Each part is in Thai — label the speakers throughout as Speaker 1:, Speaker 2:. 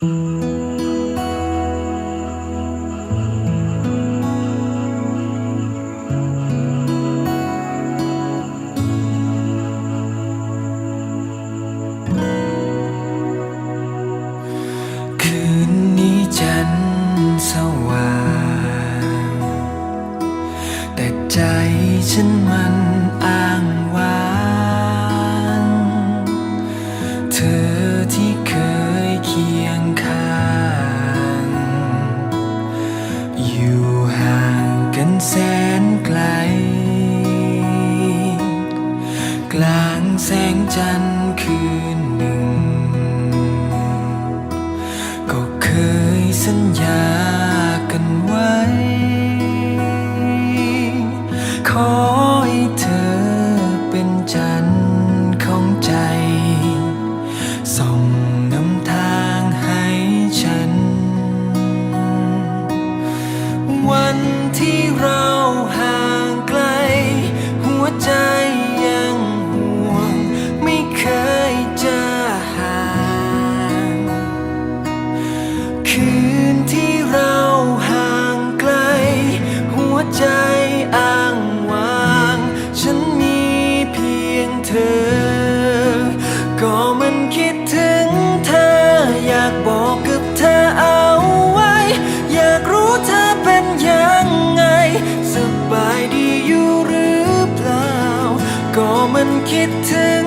Speaker 1: Mm-hmm. แสนไกล กลางแสงจันทร์คืนหนึ่ง ก็เคยสัญญากันไว้ ขอให้เธอเป็นจันทร์ของใจ ส่องนำทางให้ฉัน วัน ที่เราหา kitten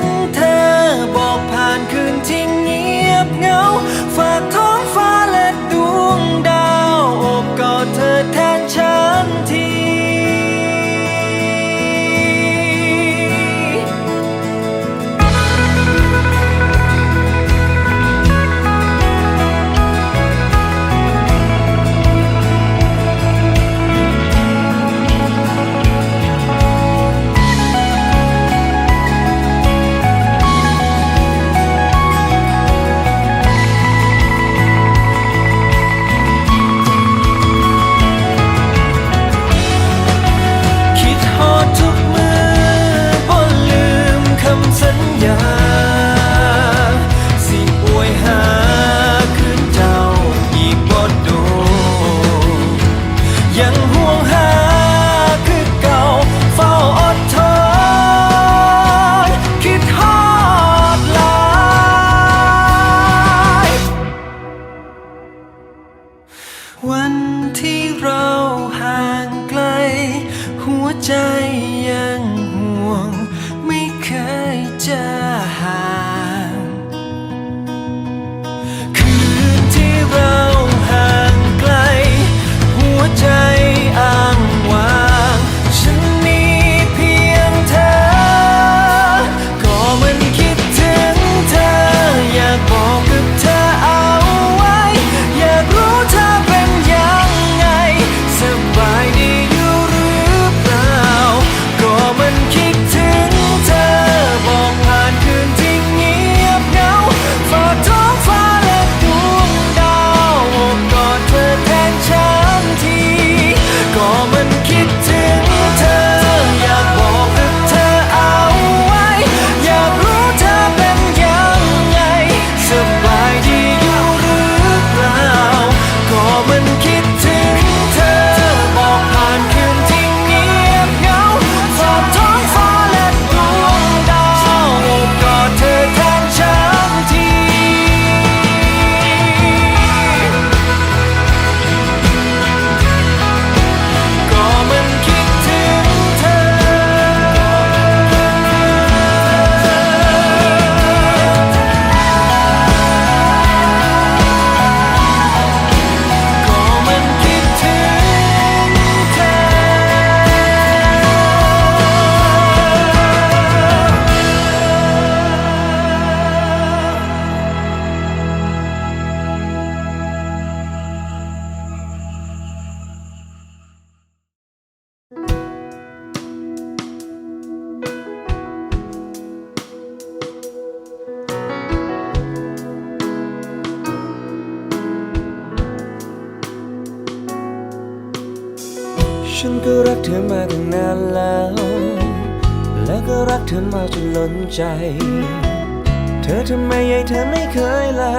Speaker 1: ฉันก็รักเธอมา
Speaker 2: ตั้งนานแล้ว และก็รักเธอมาจนล้นใจ เธอทำไมยัยเธอไม่เคยละ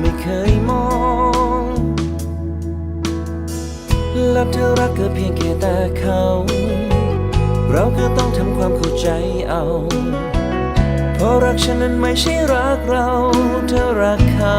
Speaker 2: ไม่เคยมอง และเธอรักก็เพียงแค่ตาเขา เราก็
Speaker 3: ต้องทำความเข้าใจเอา เพราะรักฉันนั้นไม่ใช่รักเรา เธอรักเขา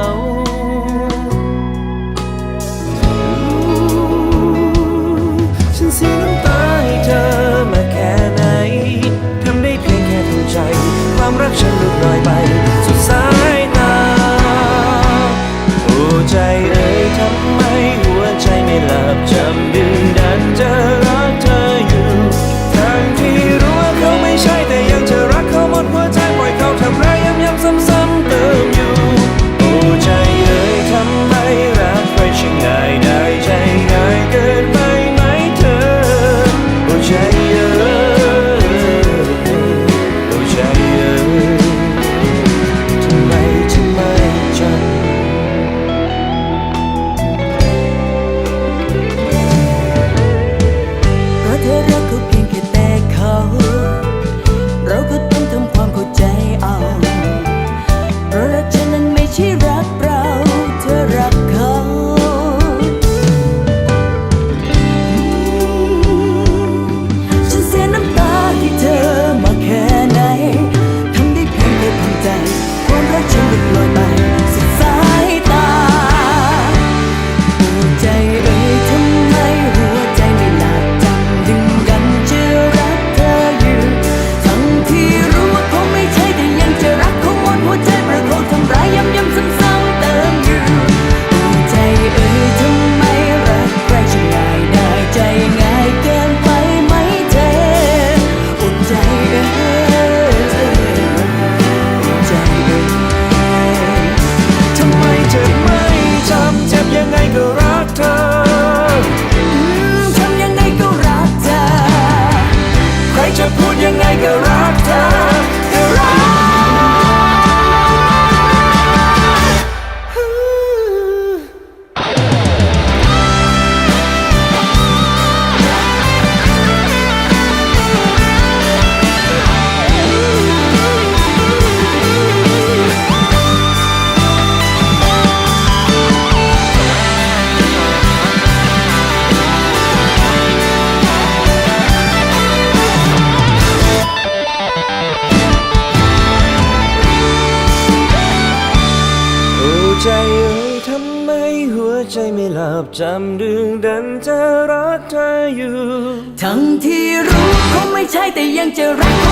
Speaker 3: day. แต่ยังจะรัก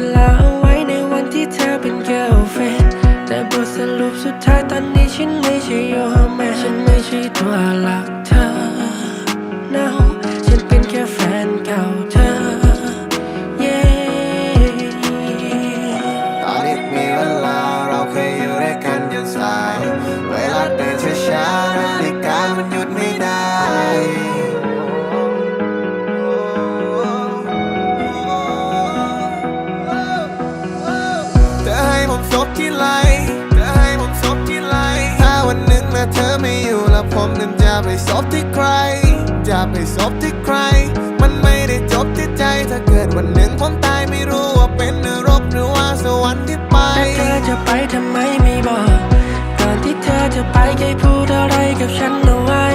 Speaker 3: love ผมนั้
Speaker 2: นจะ
Speaker 3: ไป
Speaker 4: ส
Speaker 5: บที่ใคร จะไปสบที่ใคร มันไม่ได้จบที่ใจถ้าเกิดวันหนึ่งผมตายไม่รู้ว่าเป็นนรกหรือว่าสวรรค์ที่ไป
Speaker 4: แต่เธอจะไปทำไมไม่บอกก่อนที่เธอจะไปเคยพูดอะไรกับฉันเอาไว้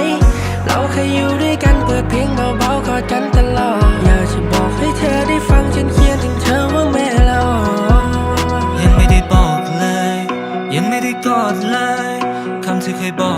Speaker 4: เราเคยอยู่ด้วยกันเปิดเพลงเบาๆกอดกันตลอดอยากจะบอกให้เธอได้ฟังฉันเขียนถึงเธอว่าแม่เรา
Speaker 1: ยังไม่ได้บอกเลย ยังไม่ได้กอดเลยคำที่เคยบอก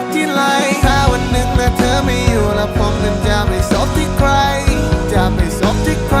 Speaker 5: บที่ไหลถ้าวันหนึ่งแม้เธอไม่อยู่แล้วผมนั้นจะไปซบที่ใคร จะไปซบที่ใคร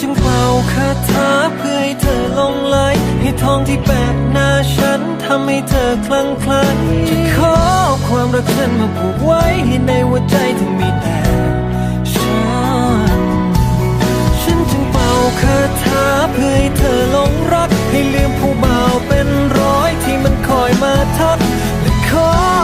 Speaker 1: จึงเป่าคาถาเพื่อให้เธอลงไหลให้ทองที่แปะหน้าฉันทำให้เธอคลั่งคล้จะขอความรักฉันมาผูกไว้ให้ในหัวใจถึงมีแต่ฉัน ฉันจึงเป่าคาถาเพื่อให้เธอลงรัก ให้ลืมผู้บ่าวเป็นร้อยที่มันคอยมาทักและคอ